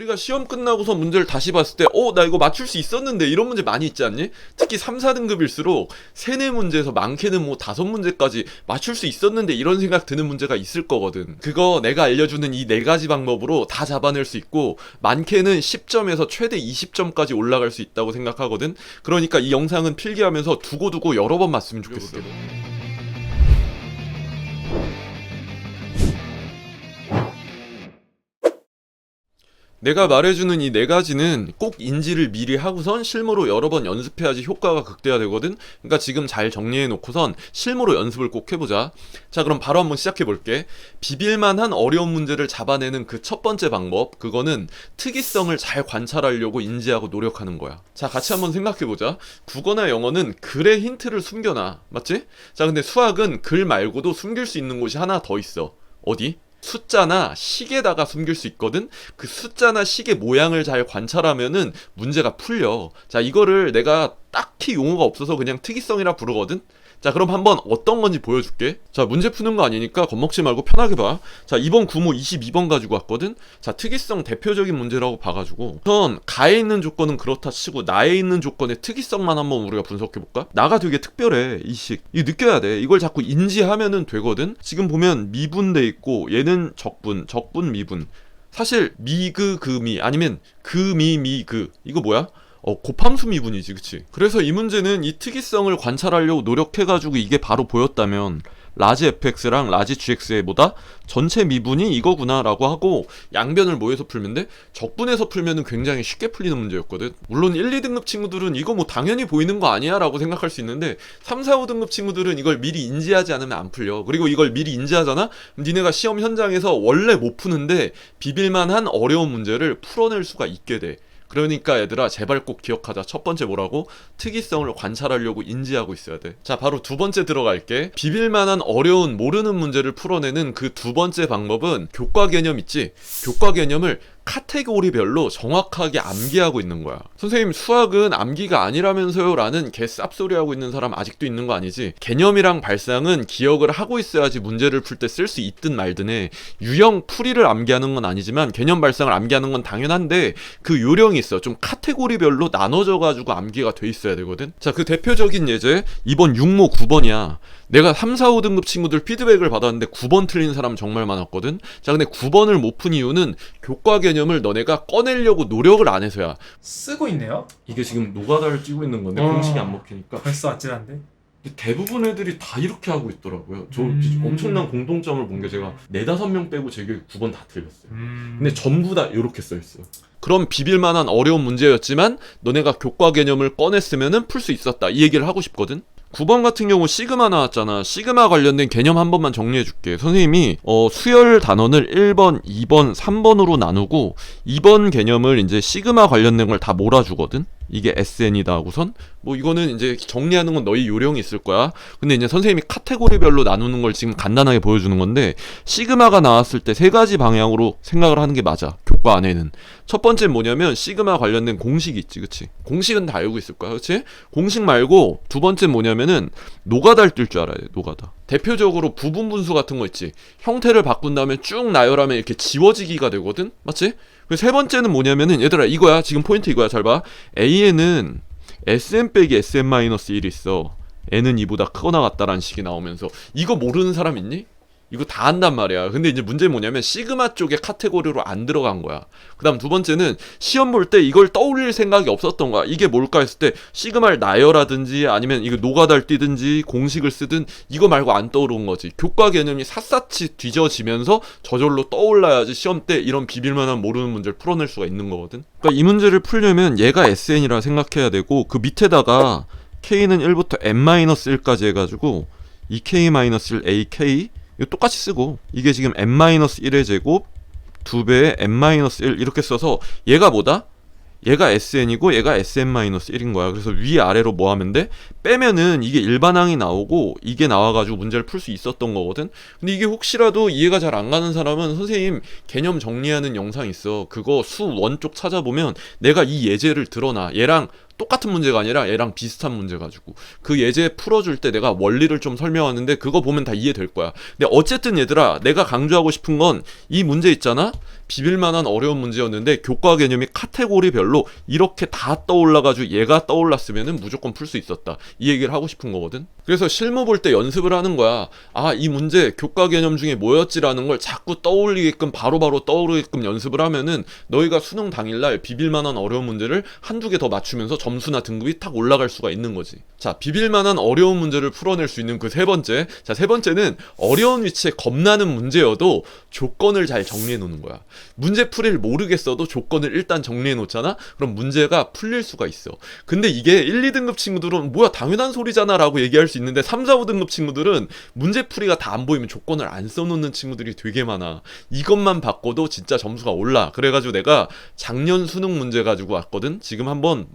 우리가 시험 끝나고서 문제를 다시 봤을 때, 어, 나 이거 맞출 수 있었는데, 이런 문제 많이 있지 않니? 특히 3, 4등급일수록 세네 문제에서 많게는 뭐 다섯 문제까지 맞출 수 있었는데, 이런 생각 드는 문제가 있을 거거든. 그거 내가 알려주는 이 네 가지 방법으로 다 잡아낼 수 있고, 많게는 10점에서 최대 20점까지 올라갈 수 있다고 생각하거든. 그러니까 이 영상은 필기하면서 두고두고 여러 번 맞으면 좋겠어. 내가 말해주는 이 네 가지는 꼭 인지를 미리 하고선 실무로 여러 번 연습해야지 효과가 극대화되거든. 그러니까 지금 잘 정리해 놓고선 실무로 연습을 꼭 해보자. 자, 그럼 바로 한번 시작해 볼게. 비빌만한 어려운 문제를 잡아내는 그 첫 번째 방법, 그거는 특이성을 잘 관찰하려고 인지하고 노력하는 거야. 자, 같이 한번 생각해 보자. 국어나 영어는 글의 힌트를 숨겨놔. 맞지? 자, 근데 수학은 글 말고도 숨길 수 있는 곳이 하나 더 있어. 어디? 숫자나 식에다가 숨길 수 있거든. 그 숫자나 식의 모양을 잘 관찰하면은 문제가 풀려. 자, 이거를 내가 딱히 용어가 없어서 그냥 특이성이라 부르거든. 자, 그럼 한번 어떤 건지 보여줄게. 자, 문제 푸는 거 아니니까 겁먹지 말고 편하게 봐. 자, 이번 구모 22번 가지고 왔거든. 자, 특이성 대표적인 문제라고 봐가지고 우선 가에 있는 조건은 그렇다 치고 나에 있는 조건의 특이성만 한번 우리가 분석해볼까? 나가 되게 특별해, 이 식. 이거 느껴야 돼. 이걸 자꾸 인지하면은 되거든. 지금 보면 미분돼 있고 얘는 적분, 적분 미분. 사실 미그 그미 아니면 그 미 미 그 이거 뭐야? 어, 곱함수 미분이지, 그치? 그래서 이 문제는 이 특이성을 관찰하려고 노력해가지고 이게 바로 보였다면, 라지 fx랑 라지 gx의 뭐다? 전체 미분이 이거구나라고 하고 양변을 모여서 풀면 돼? 적분해서 풀면은 굉장히 쉽게 풀리는 문제였거든. 물론 1, 2등급 친구들은 이거 뭐 당연히 보이는 거 아니야? 라고 생각할 수 있는데 3, 4, 5등급 친구들은 이걸 미리 인지하지 않으면 안 풀려. 그리고 이걸 미리 인지하잖아? 니네가 시험 현장에서 원래 못 푸는데 비빌만한 어려운 문제를 풀어낼 수가 있게 돼. 그러니까 얘들아 제발 꼭 기억하자. 첫 번째 뭐라고? 특이성을 관찰하려고 인지하고 있어야 돼. 자, 바로 두 번째 들어갈게. 비빌만한 어려운 모르는 문제를 풀어내는 그 두 번째 방법은 교과 개념 있지? 교과 개념을 카테고리별로 정확하게 암기하고 있는 거야. 선생님, 수학은 암기가 아니라면서요? 라는 개 쌉소리 하고 있는 사람 아직도 있는 거 아니지? 개념이랑 발상은 기억을 하고 있어야지 문제를 풀 때 쓸 수 있든 말든 해. 유형 풀이를 암기하는 건 아니지만 개념 발상을 암기하는 건 당연한데 그 요령이 있어. 좀 카테고리별로 나눠져 가지고 암기가 돼 있어야 되거든? 자, 그 대표적인 예제. 이번 6모 9번이야. 내가 3, 4, 5등급 친구들 피드백을 받았는데 9번 틀린 사람 정말 많았거든? 자, 근데 9번을 못 푼 이유는 교과 개념을 너네가 꺼내려고 노력을 안 해서야. 쓰고 있네요. 이게 지금 노가다를 찌고 있는 건데 어. 공식이 안 먹히니까. 벌써 아찔한데. 근데 대부분 애들이 다 이렇게 하고 있더라고요. 저 음. 엄청난 공통점을 본 게 제가 네 다섯 명 빼고 제 교육 9번 다 틀렸어요. 음. 근데 전부 다 이렇게 써 있어요. 그럼 비빌만한 어려운 문제였지만 너네가 교과 개념을 꺼냈으면은 풀 수 있었다. 이 얘기를 하고 싶거든. 9번 같은 경우 시그마 나왔잖아. 시그마 관련된 개념 한 번만 정리해 줄게. 선생님이 어, 수열 단원을 1번, 2번, 3번으로 나누고 2번 개념을 이제 시그마 관련된 걸 다 몰아주거든. 이게 SN이다 하고선 뭐 이거는 이제 정리하는 건 너희 요령이 있을 거야. 근데 이제 선생님이 카테고리별로 나누는 걸 지금 간단하게 보여주는 건데 시그마가 나왔을 때 세 가지 방향으로 생각을 하는 게 맞아. 교과 안에는 첫 번째 뭐냐면 시그마 관련된 공식이 있지, 그치? 공식은 다 알고 있을 거야, 그치? 공식 말고 두 번째 뭐냐면은 노가다를 뜰 줄 알아야 돼, 노가다. 대표적으로 부분 분수 같은 거 있지. 형태를 바꾼 다음에 쭉 나열하면 이렇게 지워지기가 되거든, 맞지? 그리고 세 번째는 뭐냐면은 얘들아 이거야, 지금 포인트 이거야, 잘 봐. A에는 SM 빼기 SM-1 있어. n은 2보다 크거나 같다라는 식이 나오면서 이거 모르는 사람 있니? 이거 다 한단 말이야. 근데 이제 문제 뭐냐면 시그마 쪽에 카테고리로 안 들어간 거야. 그다음 두 번째는 시험 볼 때 이걸 떠올릴 생각이 없었던 거야. 이게 뭘까 했을 때 시그마를 나열하든지 아니면 이거 노가다를 띄든지 공식을 쓰든 이거 말고 안 떠오르는 거지. 교과 개념이 샅샅이 뒤져지면서 저절로 떠올라야지 시험 때 이런 비빌만한 모르는 문제를 풀어낼 수가 있는 거거든. 그러니까 이 문제를 풀려면 얘가 SN이라 생각해야 되고 그 밑에다가 K는 1부터 n-1까지 해가지고 2K-1 AK 이거 똑같이 쓰고 이게 지금 n-1의 제곱 2배의 n-1 이렇게 써서 얘가 뭐다? 얘가 SN이고 얘가 SM-1인 거야. 그래서 위아래로 뭐 하면 돼? 빼면은 이게 일반항이 나오고 이게 나와가지고 문제를 풀 수 있었던 거거든. 근데 이게 혹시라도 이해가 잘 안 가는 사람은 선생님 개념 정리하는 영상 있어. 그거 수 원 쪽 찾아보면 내가 이 예제를 드러나. 얘랑 똑같은 문제가 아니라 얘랑 비슷한 문제 가지고 그 예제 풀어줄 때 내가 원리를 좀 설명하는데 그거 보면 다 이해될 거야. 근데 어쨌든 얘들아 내가 강조하고 싶은 건 이 문제 있잖아. 비빌만한 어려운 문제였는데 교과 개념이 카테고리별로 이렇게 다 떠올라가지고 얘가 떠올랐으면은 무조건 풀 수 있었다. 이 얘기를 하고 싶은 거거든. 그래서 실무 볼 때 연습을 하는 거야. 아, 이 문제 교과 개념 중에 뭐였지라는 걸 자꾸 떠올리게끔 바로바로 떠오르게끔 연습을 하면은 너희가 수능 당일날 비빌만한 어려운 문제를 한두 개 더 맞추면서 점 수나 등급이 탁 올라갈 수가 있는 거지. 자, 비빌만한 어려운 문제를 풀어낼 수 있는 그 세 번째. 자, 세 번째는 어려운 위치에 겁나는 문제여도 조건을 잘 정리해 놓는 거야. 문제 풀이를 모르겠어도 조건을 일단 정리해 놓잖아? 그럼 문제가 풀릴 수가 있어. 근데 이게 1, 2등급 친구들은 뭐야 당연한 소리잖아 라고 얘기할 수 있는데 3, 4, 5등급 친구들은 문제 풀이가 다 안 보이면 조건을 안 써놓는 친구들이 되게 많아. 이것만 바꿔도 진짜 점수가 올라. 그래가지고 내가 작년 수능 문제 가지고 왔거든? 지금 한번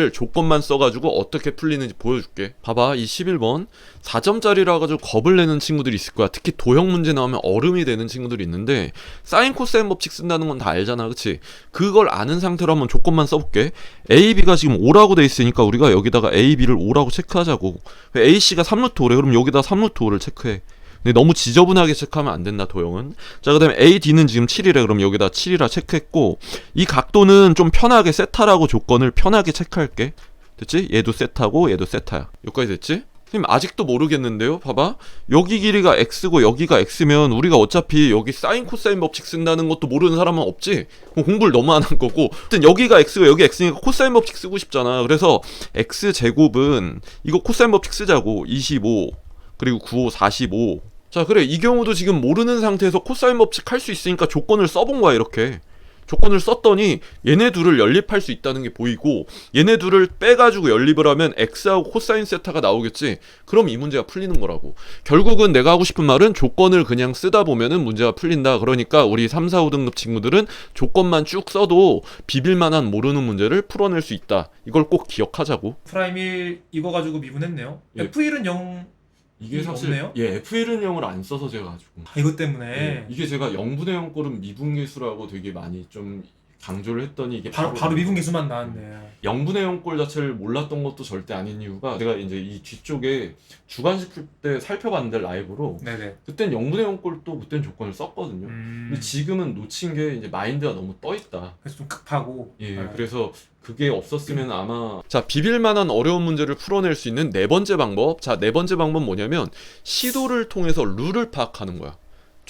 문제를 조건만 써가지고 어떻게 풀리는지 보여줄게. 봐봐 이 11번 4점짜리라 가지고 겁을 내는 친구들이 있을 거야. 특히 도형 문제 나오면 얼음이 되는 친구들이 있는데 사인 코사인 법칙 쓴다는 건 다 알잖아. 그치? 그걸 아는 상태로 한번 조건만 써볼게. A, B가 지금 5라고 돼 있으니까 우리가 여기다가 A, B를 5라고 체크하자고. A, C가 3루트 5래. 그럼 여기다 3루트 5를 체크해. 근데 너무 지저분하게 체크하면 안 된다 도형은. 자 그다음에 AD는 지금 7이래. 그럼 여기다 7이라 체크했고 이 각도는 좀 편하게 세타라고 조건을 편하게 체크할게. 됐지? 얘도 세타고 얘도 세타야. 여기까지 됐지? 선생님 아직도 모르겠는데요? 봐봐. 여기 길이가 x고 여기가 x면 우리가 어차피 여기 사인 코사인 법칙 쓴다는 것도 모르는 사람은 없지? 그럼 공부를 너무 안 한 거고. 하여튼 여기가 x고 여기 x니까 코사인 법칙 쓰고 싶잖아. 그래서 x제곱은 이거 코사인 법칙 쓰자고. 25 그리고 95 45 자 그래. 이 경우도 지금 모르는 상태에서 코사인 법칙 할 수 있으니까 조건을 써본 거야 이렇게. 조건을 썼더니 얘네 둘을 연립할 수 있다는 게 보이고 얘네 둘을 빼가지고 연립을 하면 x하고 코사인 세타가 나오겠지? 그럼 이 문제가 풀리는 거라고. 결국은 내가 하고 싶은 말은 조건을 그냥 쓰다 보면은 문제가 풀린다. 그러니까 우리 3, 4, 5등급 친구들은 조건만 쭉 써도 비빌만한 모르는 문제를 풀어낼 수 있다. 이걸 꼭 기억하자고. 프라임 1 이거 가지고 미분했네요. 예. F1은 0 이게 사실 없네요? 예 F1은 0을 안 써서 제가 가지고 아, 이것 때문에 네. 이게 제가 0분의 0꼴은 미분계수라고 되게 많이 좀 강조를 했더니 이게 바로 바로 미분 계수만 나왔네. 0분의 0꼴 자체를 몰랐던 것도 절대 아닌 이유가 제가 이제 이 뒤쪽에 주관식 풀때 살펴봤는데 라이브로 네네. 그땐 0분의 0꼴도 그땐 조건을 썼거든요. 음, 근데 지금은 놓친 게 이제 마인드가 너무 떠 있다. 그래서 좀 급하고. 예, 네. 그래서 그게 없었으면 아마 자 비빌만한 어려운 문제를 풀어낼 수 있는 네 번째 방법 자 네 번째 방법 은 뭐냐면 시도를 통해서 룰을 파악하는 거야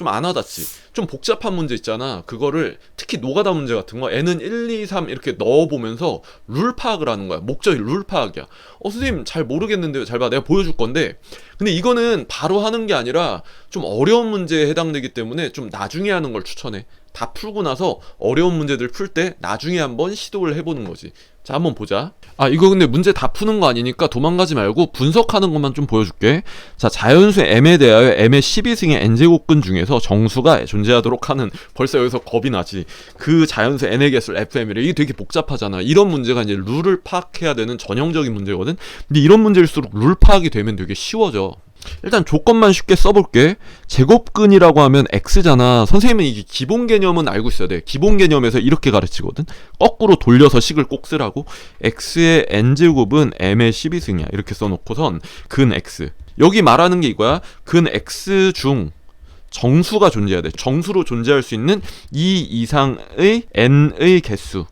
좀 안 와닿지. 좀 복잡한 문제 있잖아. 그거를 특히 노가다 문제 같은 거 n은 1, 2, 3 이렇게 넣어보면서 룰 파악을 하는 거야. 목적이 룰 파악이야. 어 선생님 잘 모르겠는데요. 잘 봐. 내가 보여줄 건데. 근데 이거는 바로 하는 게 아니라 좀 어려운 문제에 해당되기 때문에 좀 나중에 하는 걸 추천해. 다 풀고 나서 어려운 문제들 풀 때 나중에 한번 시도를 해보는 거지. 자, 한번 보자. 아, 이거 근데 문제 다 푸는 거 아니니까 도망가지 말고 분석하는 것만 좀 보여줄게. 자, 자연수 m에 대하여 m의 12승의 n제곱근 중에서 정수가 존재하도록 하는 벌써 여기서 겁이 나지. 그 자연수 n의 개수를 fm이래. 이게 되게 복잡하잖아. 이런 문제가 이제 룰을 파악해야 되는 전형적인 문제거든. 근데 이런 문제일수록 룰 파악이 되면 되게 쉬워져. 일단 조건만 쉽게 써볼게. 제곱근이라고 하면 x잖아. 선생님은 이게 기본 개념은 알고 있어야 돼. 기본 개념에서 이렇게 가르치거든. 거꾸로 돌려서 식을 꼭 쓰라고. x의 n제곱은 m의 12승이야. 이렇게 써놓고선 근 x. 여기 말하는 게 이거야. 근 x 중 정수가 존재해야 돼. 정수로 존재할 수 있는 2 이상의 n의 개수.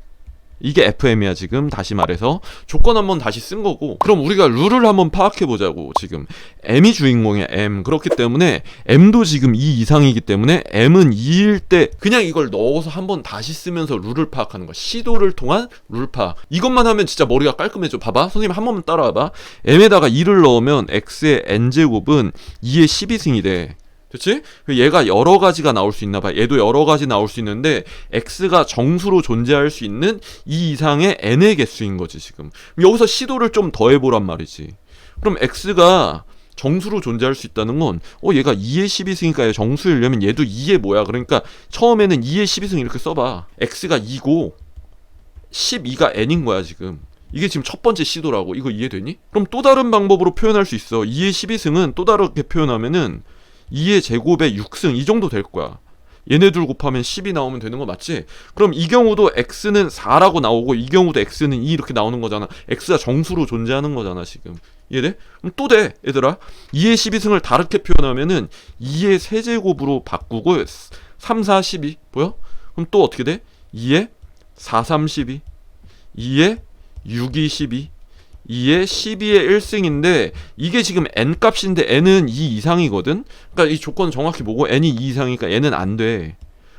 이게 FM이야 지금. 다시 말해서. 조건 한번 다시 쓴 거고. 그럼 우리가 룰을 한번 파악해 보자고 지금. M이 주인공이야 M. 그렇기 때문에 M도 지금 2 이상이기 때문에 M은 2일 때 그냥 이걸 넣어서 한번 다시 쓰면서 룰을 파악하는 거야. 시도를 통한 룰 파악. 이것만 하면 진짜 머리가 깔끔해져. 봐봐. 선생님 한 번만 따라와봐. M에다가 2를 넣으면 X의 N제곱은 2의 12승이 돼 그치? 얘가 여러 가지가 나올 수 있나 봐. 얘도 여러 가지 나올 수 있는데 x가 정수로 존재할 수 있는 이 이상의 n의 개수인 거지 지금. 여기서 시도를 좀 더 해 보란 말이지. 그럼 x가 정수로 존재할 수 있다는 건, 어, 얘가 2의 12승이니까 얘 정수이려면 얘도 2의 뭐야. 그러니까 처음에는 2의 12승 이렇게 써봐. x가 2고, 12가 n인 거야, 지금. 이게 지금 첫 번째 시도라고. 이거 이해되니? 그럼 또 다른 방법으로 표현할 수 있어. 2의 12승은 또 다르게 표현하면은 2의 제곱에 6승 이 정도 될 거야. 얘네들 곱하면 10이 나오면 되는 거 맞지? 그럼 이 경우도 x는 4라고 나오고 이 경우도 x는 2 이렇게 나오는 거잖아. x가 정수로 존재하는 거잖아, 지금. 이해돼? 그럼 또 돼, 얘들아. 2의 12승을 다르게 표현하면은 2의 세제곱으로 바꾸고 3, 4, 12 보여? 그럼 또 어떻게 돼? 2의 4, 3, 12 2의 6, 2, 12 2의 12의 1승인데 이게 지금 n 값인데 n은 2 이상이거든. 그러니까 이 조건 정확히 뭐고 n이 2 이상이니까 n은 안 돼.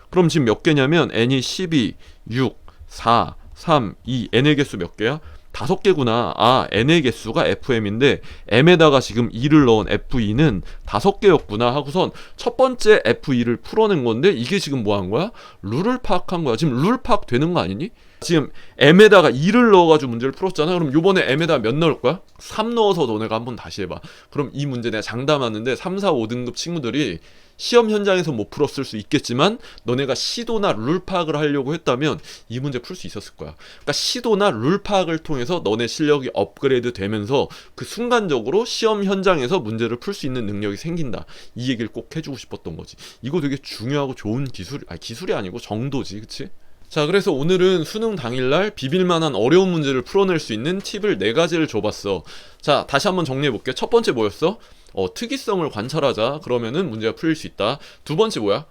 그럼 지금 몇 개냐면 n이 12, 6, 4, 3, 2 n의 개수 몇 개야? 다섯 개구나. 아, n의 개수가 fm인데 m에다가 지금 2를 넣은 f2는 다섯 개였구나 하고선 첫 번째 f2를 풀어낸 건데 이게 지금 뭐 한 거야? 룰을 파악한 거야. 지금 룰 파악 되는 거 아니니? 지금 m에다가 2를 넣어가지고 문제를 풀었잖아. 그럼 요번에 m에다 몇 넣을 거야? 3 넣어서 너네가 한번 다시 해봐. 그럼 이 문제 내가 장담하는데 3, 4, 5등급 친구들이 시험 현장에서 못 풀었을 수 있겠지만 너네가 시도나 룰 파악을 하려고 했다면 이 문제 풀 수 있었을 거야. 그러니까 시도나 룰 파악을 통해서 너네 실력이 업그레이드 되면서 그 순간적으로 시험 현장에서 문제를 풀 수 있는 능력이 생긴다. 이 얘기를 꼭 해주고 싶었던 거지. 이거 되게 중요하고 좋은 기술, 아니 기술이 아니고 정도지, 그치? 자, 그래서 오늘은 수능 당일날 비빌만한 어려운 문제를 풀어낼 수 있는 팁을 네 가지를 줘봤어. 자, 다시 한번 정리해볼게. 첫 번째 뭐였어? 어, 특이성을 관찰하자. 그러면은 문제가 풀릴 수 있다. 두 번째 뭐야?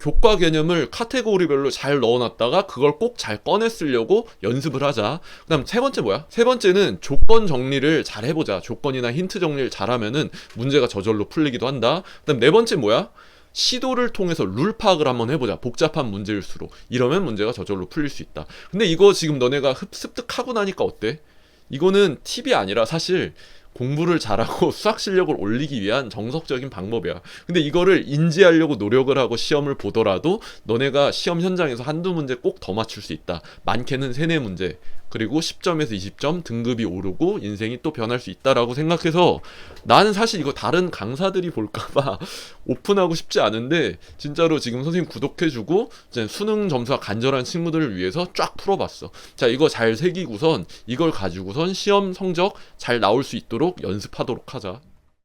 교과 개념을 카테고리별로 잘 넣어놨다가 그걸 꼭 잘 꺼내 쓰려고 연습을 하자. 그 다음 세 번째 뭐야? 세 번째는 조건 정리를 잘 해보자. 조건이나 힌트 정리를 잘하면은 문제가 저절로 풀리기도 한다. 그 다음 네 번째 뭐야? 시도를 통해서 룰 파악을 한번 해보자. 복잡한 문제일수록 이러면 문제가 저절로 풀릴 수 있다. 근데 이거 지금 너네가 흡- 습득하고 나니까 어때? 이거는 팁이 아니라 사실 공부를 잘하고 수학 실력을 올리기 위한 정석적인 방법이야. 근데 이거를 인지하려고 노력을 하고 시험을 보더라도 너네가 시험 현장에서 한두 문제 꼭 더 맞출 수 있다. 많게는 세네 문제. 그리고 10점에서 20점 등급이 오르고 인생이 또 변할 수 있다라고 생각해서 나는 사실 이거 다른 강사들이 볼까봐 오픈하고 싶지 않은데 진짜로 지금 선생님 구독해주고 이제 수능 점수가 간절한 친구들을 위해서 쫙 풀어봤어. 자 이거 잘 새기고선 이걸 가지고선 시험 성적 잘 나올 수 있도록 연습하도록 하자.